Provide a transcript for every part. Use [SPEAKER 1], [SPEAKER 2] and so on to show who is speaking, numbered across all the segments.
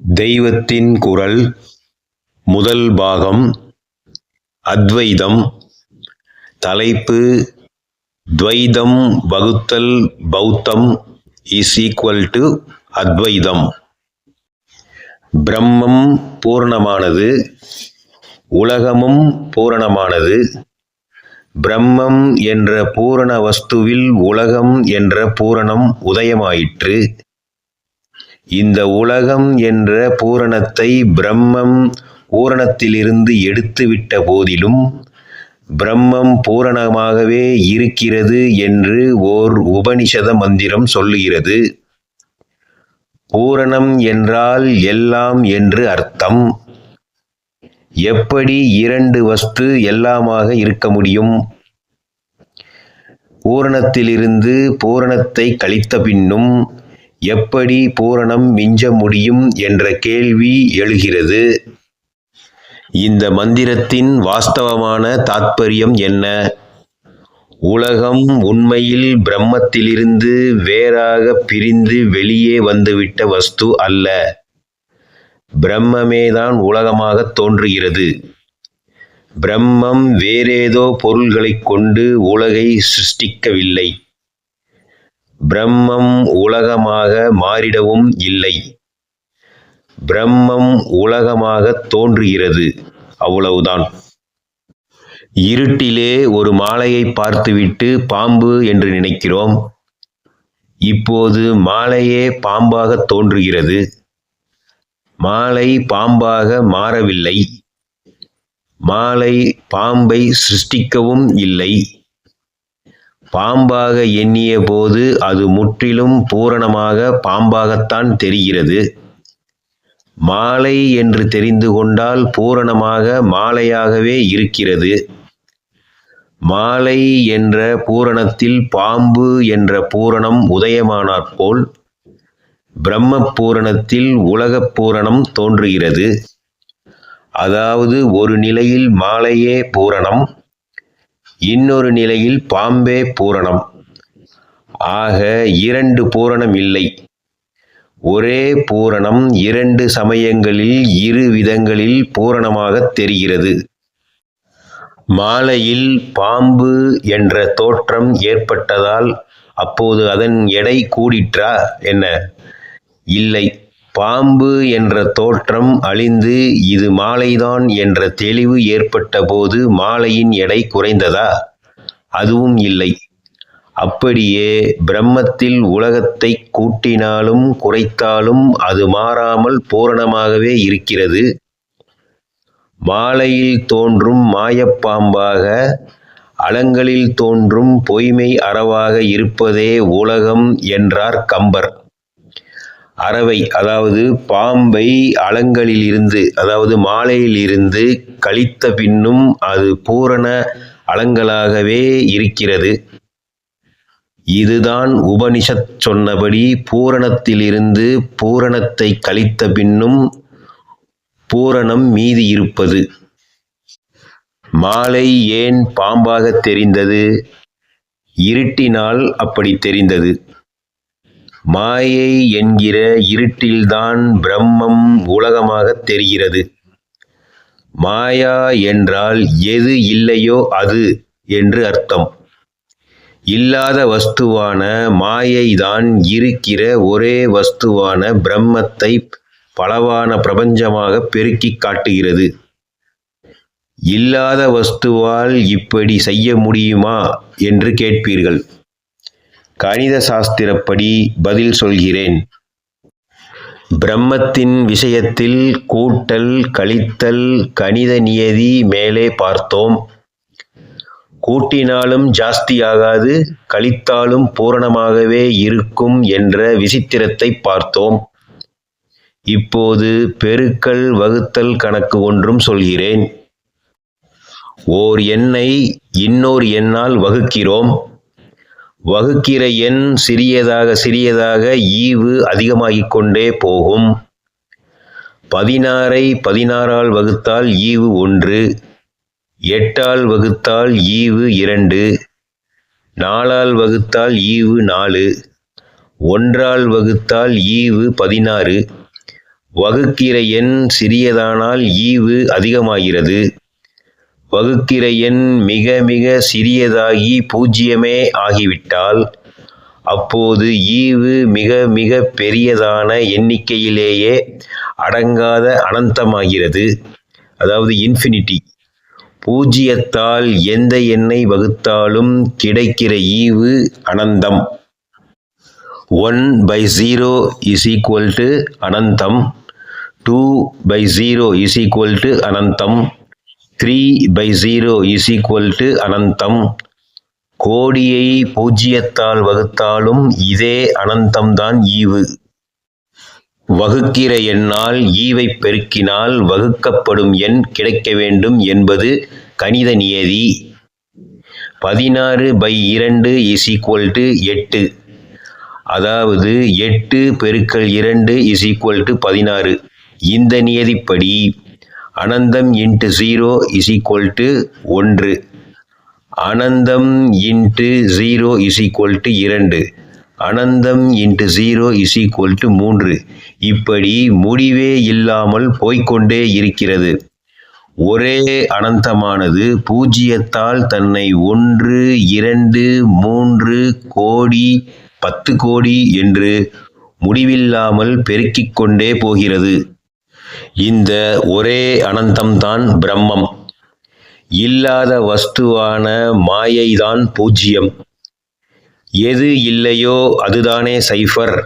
[SPEAKER 1] தெய்வத்தின் குரல் முதல் பாகம் அத்வைதம் தலைப்பு துவைதம் வகுத்தல் பௌத்தம் இஸ் ஈக்குவல் டு அத்வைதம். பிரம்மம் பூரணமானது உலகமும் பூரணமானது பிரம்மம் என்ற பூரண வஸ்துவில் உலகம் என்ற பூரணம் உதயமாயிற்று. இந்த உலகம் என்ற பூரணத்தை பிரம்மம் பூரணத்திலிருந்து எடுத்துவிட்ட போதிலும் பிரம்மம் பூரணமாகவே இருக்கிறது என்று ஓர் உபனிஷத மந்திரம் சொல்லுகிறது. பூரணம் என்றால் எல்லாம் என்று அர்த்தம். எப்படி இரண்டு வஸ்து எல்லாமாக இருக்க முடியும்? பூரணத்திலிருந்து பூரணத்தை கழித்த பின்னும் எப்படி பூரணம் மிஞ்ச முடியும் என்ற கேள்வி எழுகிறது. இந்த மந்திரத்தின் வாஸ்தவமான தாத்பரியம் என்ன? உலகம் உண்மையில் பிரம்மத்திலிருந்து வேறாக பிரிந்து வெளியே வந்துவிட்ட வஸ்து அல்ல. பிரம்மமேதான் உலகமாக தோன்றுகிறது. பிரம்மம் வேறேதோ பொருள்களைக் கொண்டு உலகை சிருஷ்டிக்கவில்லை. பிரம்மம் உலகமாக மாறிடவும் இல்லை. பிரம்மம் உலகமாக தோன்றுகிறது அவ்வளவுதான். இருட்டிலே ஒரு மாலையை பார்த்துவிட்டு பாம்பு என்று நினைக்கிறோம். இப்போது மாலையே பாம்பாக தோன்றுகிறது. மாலை பாம்பாக மாறவில்லை. மாலை பாம்பை சிருஷ்டிக்கவும் இல்லை. பாம்பாக எண்ணிய போது அது முற்றிலும் பூரணமாக பாம்பாகத்தான் தெரிகிறது. மாலை என்று தெரிந்து கொண்டால் பூரணமாக மாலையாகவே இருக்கிறது. மாலை என்ற பூரணத்தில் பாம்பு என்ற பூரணம் உதயமானாற்போல் பிரம்ம பூரணத்தில் உலகப் பூரணம் தோன்றுகிறது. அதாவது ஒரு நிலையில் மாலையே பூரணம். இன்னொரு நிலையில் பாம்பே பூரணம். ஆக இரண்டு பூரணம் இல்லை. ஒரே பூரணம் இரண்டு சமயங்களில் இரு விதங்களில் பூரணமாக தெரிகிறது. மாலையில் பாம்பு என்ற தோற்றம் ஏற்பட்டதால் அப்போது அதன் எடை கூடிற்றா என்ன? இல்லை. பாம்பு என்ற தோற்றம் அழிந்து இது மாலைதான் என்ற தெளிவு ஏற்பட்ட போது மாலையின் எடை குறைந்ததா? அதுவும் இல்லை. அப்படியே பிரம்மத்தில் உலகத்தை கூட்டினாலும் குறைத்தாலும் அது மாறாமல் பூரணமாகவே இருக்கிறது. மாலையில் தோன்றும் மாயப்பாம்பாக அலங்களில் தோன்றும் பொய்மை அறவாக இருப்பதே உலகம் என்றார் கம்பர். அறவை அதாவது பாம்பை அலங்களில் இருந்து அதாவது மாலையில் இருந்து கழித்த பின்னும் அது பூரண அலங்களாகவே இருக்கிறது. இதுதான் உபனிஷத் சொன்னபடி பூரணத்திலிருந்து பூரணத்தை கழித்த பின்னும் பூரணம் மீதி இருப்பது. மாலை ஏன் பாம்பாக தெரிந்தது? இருட்டினால் அப்படி தெரிந்தது. மாயை என்கிற இருட்டில்தான் பிரம்மம் உலகமாக தெரிகிறது. மாயா என்றால் எது இல்லையோ அது என்று அர்த்தம். இல்லாத வஸ்துவான மாயைதான் இருக்கிற ஒரே வஸ்துவான பிரம்மத்தை பலவான பிரபஞ்சமாக பெருக்கி காட்டுகிறது. இல்லாத வஸ்துவால் இப்படி செய்ய முடியுமா என்று கேட்பீர்கள். கணித சாஸ்திரப்படி பதில் சொல்கிறேன். பிரம்மத்தின் விஷயத்தில் கூட்டல் கழித்தல் கணித நியதி மேலே பார்த்தோம். கூட்டினாலும் ஜாஸ்தியாகாது கழித்தாலும் பூரணமாகவே இருக்கும் என்ற விசித்திரத்தை பார்த்தோம். இப்போது பெருக்கல் வகுத்தல் கணக்கு ஒன்றும் சொல்கிறேன். ஓர் எண்ணை இன்னொரு எண்ணால் வகுக்கிறோம். வகுக்கிற எண் சிறியதாக சிறியதாக ஈவு அதிகமாகிக் கொண்டே போகும். பதினாறை பதினாறால் வகுத்தால் ஈவு ஒன்று எட்டால் வகுத்தால் ஈவு இரண்டு நாலால் வகுத்தால் ஈவு நாலு ஒன்றால் வகுத்தால் ஈவு பதினாறு. வகுக்கிற எண் சிறியதானால் ஈவு அதிகமாகிறது. வகுக்கிற எண் மிக மிக சிறியதாகி பூஜ்ஜியமே ஆகிவிட்டால் அப்போது ஈவு மிக மிக பெரியதான எண்ணிக்கையிலேயே அடங்காத அனந்தமாகிறது. அதாவது இன்ஃபினிட்டி பூஜ்ஜியத்தால் எந்த எண்ணை வகுத்தாலும் கிடைக்கிற ஈவு அனந்தம். One by zero is equal to அனந்தம். Two by zero is equal to அனந்தம். Three by zero is equal to அனந்தம். கோடியை பூஜ்ஜியத்தால் வகுத்தாலும் இதே அனந்தம்தான் ஈவு. வகுக்கிற எண்ணால் ஈவை பெருக்கினால் வகுக்கப்படும் எண் கிடைக்க வேண்டும் என்பது கணித நியதி. பதினாறு பை இரண்டு இஸ் ஈக்குவல் டு எட்டு. அதாவது எட்டு பெருக்கல் இரண்டு இஸ் ஈக்குவல் டு பதினாறு. இந்த நியதிப்படி அனந்தம் into zero is equal to ஒன்று. அனந்தம் into zero is equal to இரண்டு. அனந்தம் into zero is equal to மூன்று. இப்படி முடிவே இல்லாமல் போய்கொண்டே இருக்கிறது. ஒரே அனந்தமானது பூஜ்ஜியத்தால் தன்னை ஒன்று இரண்டு மூன்று கோடி பத்து கோடி என்று முடிவில்லாமல் பெருக்கிக் கொண்டே போகிறது. இந்த ஒரே அனந்தம்தான் பிரம்மம். இல்லாத வஸ்துவான மாயைதான் பூஜ்யம். எது இல்லையோ அதுதானே சைஃபர்.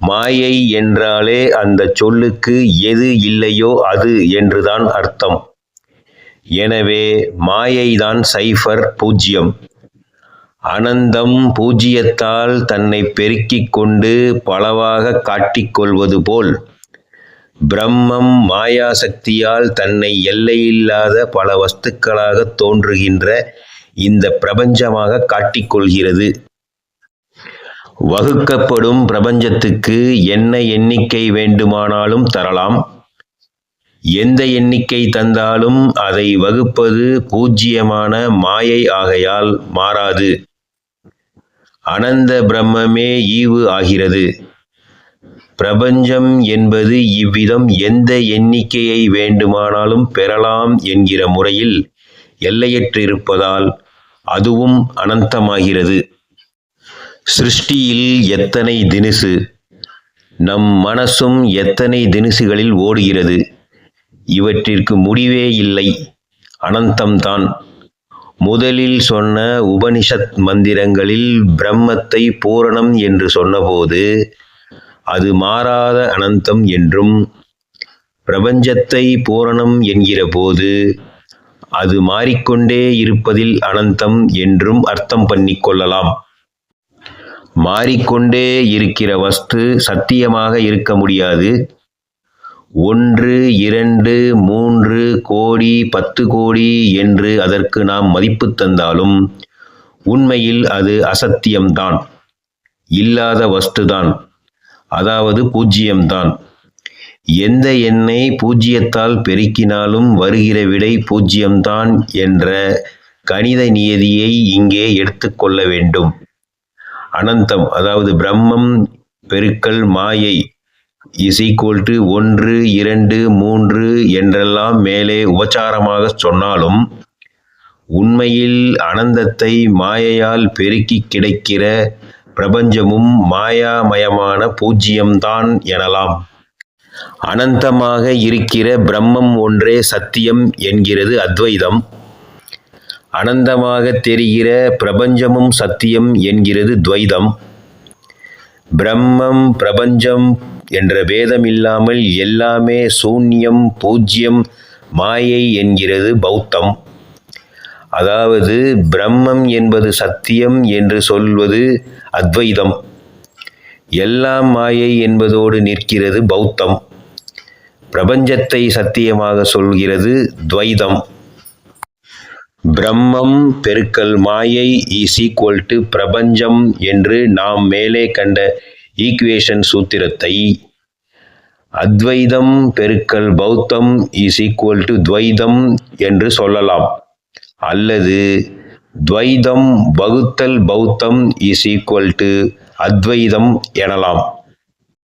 [SPEAKER 1] மாயை என்றாலே அந்த சொல்லுக்கு எது இல்லையோ அது என்றுதான் அர்த்தம். எனவே மாயைதான் சைஃபர் பூஜ்யம். அனந்தம் பூஜ்யத்தால் தன்னை பெருக்கிக் கொண்டு பலவாக காட்டிக்கொள்வது போல் பிரம்மம் மாயாசக்தியால் தன்னை எல்லையில்லாத பல வஸ்துக்களாக தோன்றுகின்ற இந்த பிரபஞ்சமாக காட்டிக்கொள்கிறது. வகுக்கப்படும் பிரபஞ்சத்துக்கு என்ன எண்ணிக்கை வேண்டுமானாலும் தரலாம். எந்த எண்ணிக்கை தந்தாலும் அதை வகுப்பது பூஜ்ஜியமான மாயை ஆகையால் மாறாது. அனந்த பிரம்மமே ஈவு ஆகிறது. பிரபஞ்சம் என்பது இவ்விதம் எந்த எண்ணிக்கையை வேண்டுமானாலும் பெறலாம் என்கிற முறையில் எல்லையற்றிருப்பதால் அதுவும் அனந்தமாகிறது. சிருஷ்டியில் எத்தனை தினுசு நம் மனசும் எத்தனை தினுசுகளில் ஓடுகிறது? இவற்றிற்கு முடிவே இல்லை. அனந்தம்தான். முதலில் சொன்ன உபனிஷத் மந்திரங்களில் பிரம்மத்தை பூரணம் என்று சொன்னபோது அது மாறாத அனந்தம் என்றும் பிரபஞ்சத்தை பூரணம் என்கிற போது அது மாறிக்கொண்டே இருப்பதில் அனந்தம் என்றும் அர்த்தம் பண்ணி கொள்ளலாம். மாறிக்கொண்டே இருக்கிற வஸ்து சத்தியமாக இருக்க முடியாது. ஒன்று இரண்டு மூன்று கோடி பத்து கோடி என்று அதற்கு நாம் மதிப்பு தந்தாலும் உண்மையில் அது அசத்தியம்தான். இல்லாத வஸ்துதான். அதாவது பூஜ்ஜியம்தான் எந்த எண்ணை பூஜ்ஜியத்தால் பெருக்கினாலும் வருகிற விடை பூஜ்ஜியம்தான் என்ற கணித நியதியை இங்கே எடுத்துக்கொள்ள வேண்டும். அனந்தம் அதாவது பிரம்மம் பெருக்கல் மாயை இஸ் ஈக்குவல் டு ஒன்று இரண்டு மூன்று என்றெல்லாம் மேலே உபச்சாரமாக சொன்னாலும் உண்மையில் அனந்தத்தை மாயையால் பெருக்கி கிடைக்கிற பிரபஞ்சமும் மாயாமயமான பூஜ்ஜியம்தான் எனலாம். அனந்தமாக இருக்கிற பிரம்மம் ஒன்றே சத்தியம் என்கிறது அத்வைதம். அனந்தமாக தெரிகிற பிரபஞ்சமும் சத்தியம் என்கிறது துவைதம். பிரம்மம் பிரபஞ்சம் என்ற பேதம் இல்லாமல் எல்லாமே சூன்யம் பூஜ்யம் மாயை என்கிறது பௌத்தம். அதாவது பிரம்மம் என்பது சத்தியம் என்று சொல்வது அத்வைதம். எல்லாம் மாயை என்பதோடு நிற்கிறது பௌத்தம். பிரபஞ்சத்தை சத்தியமாக சொல்கிறது துவைதம். பிரம்மம் பெருக்கல் மாயை இஸ் ஈக்குவல் டு பிரபஞ்சம் என்று நாம் மேலே கண்ட ஈக்குவேஷன் சூத்திரத்தை. அத்வைதம் பெருக்கல் பௌத்தம் இஸ் ஈக்குவல் டு துவைதம் என்று சொல்லலாம். அல்லது துவைதம் வகுத்தல் பௌத்தம் இஸ் ஈக்குவல் டு அத்வைதம் எனலாம்.